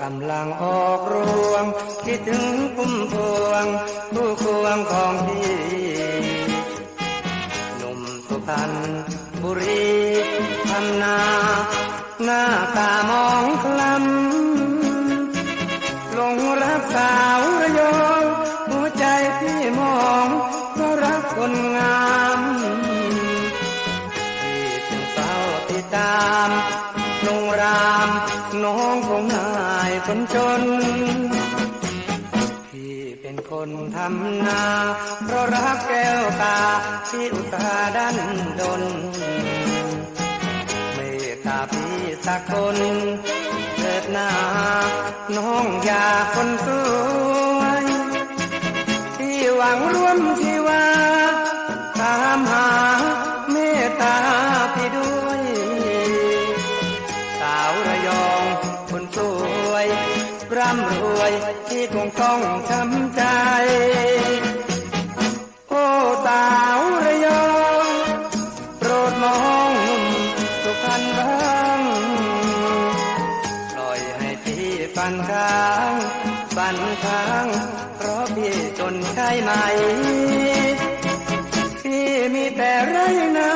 กำลังออกรวง คิดถึงพุ่มพวง ผู้ควงของพี่หนุ่มสุพรรณบุรีทำนา หน้าตามองคล้ำลงรักสาวระยองหัวใจพี่มองเพราะรักคนงามที่จึงเฝ้าติดตามนงราายคนจนพี่เป็นคนทำนา เพราะรักแก้วตาที่อุตสาห์ดันดน เมตตาพี่สักคนเกิดนาน้องอยาคนสวยที่หวังร่วมชีำรวย ที่คงต้องช้ำใจ โอ้สาวระยองโปรดมองหนุ่มสุพรรณบ้างปล่อยให้พี่ฟันค้างฟันค้าง เพราะพี่จนใช่ไหม พี่มีแต่ไรนา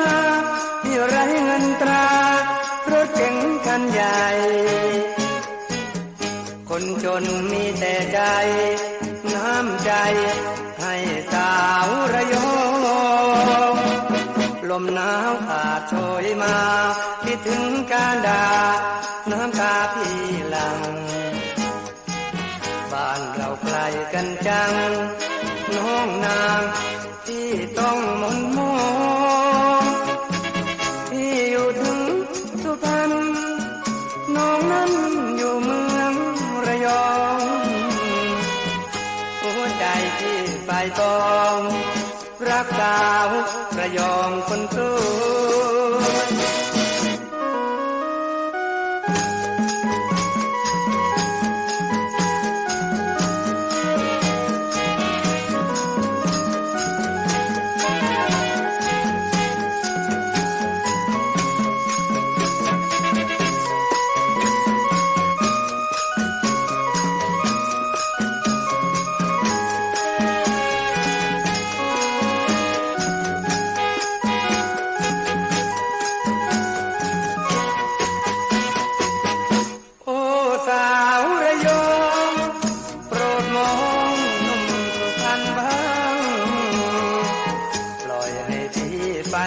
พี่ไรเงินตรา รถเก๋งคันใหญ่ คนจนมีแต่ใจ น้ำใจ ให้สาวระยองลมหนาวขาดโชยมา คิดถึงการดา น้ำตาพี่หลัง บ้านเราไกลกันจัง น้องนางที่ต้องมนมองายกอง รักสาวระยองคนสวย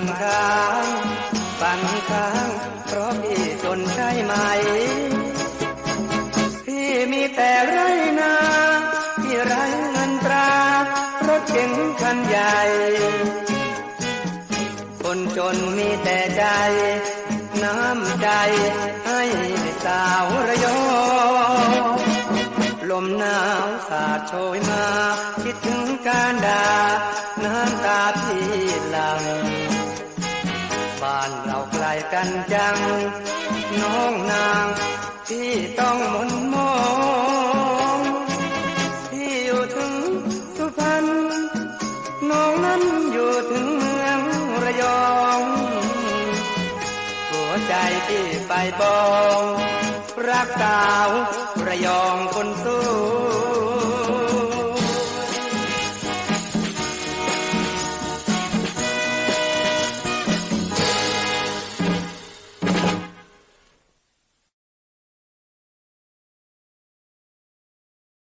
นค้างปันค้างเพราะพี่จนใช่ไหม พี่มีแต่ไรนาพี่ไรเงินตรารถเก๋งคันใหญ่ คนจนมีแต่ใจ น้ำใจให้สาวระยองลมหนาวสาดโชยมา คิดถึงการดาน้ำตาพี่หลัง บ้านเราไกลกันจัง น้องนางที่ต้องมนมองที่อยู่ถึงสุพรรณน้องนั้นอยู่ถึงเมืองระยองหัวใจที่ไปบองรักสาวระยองคนส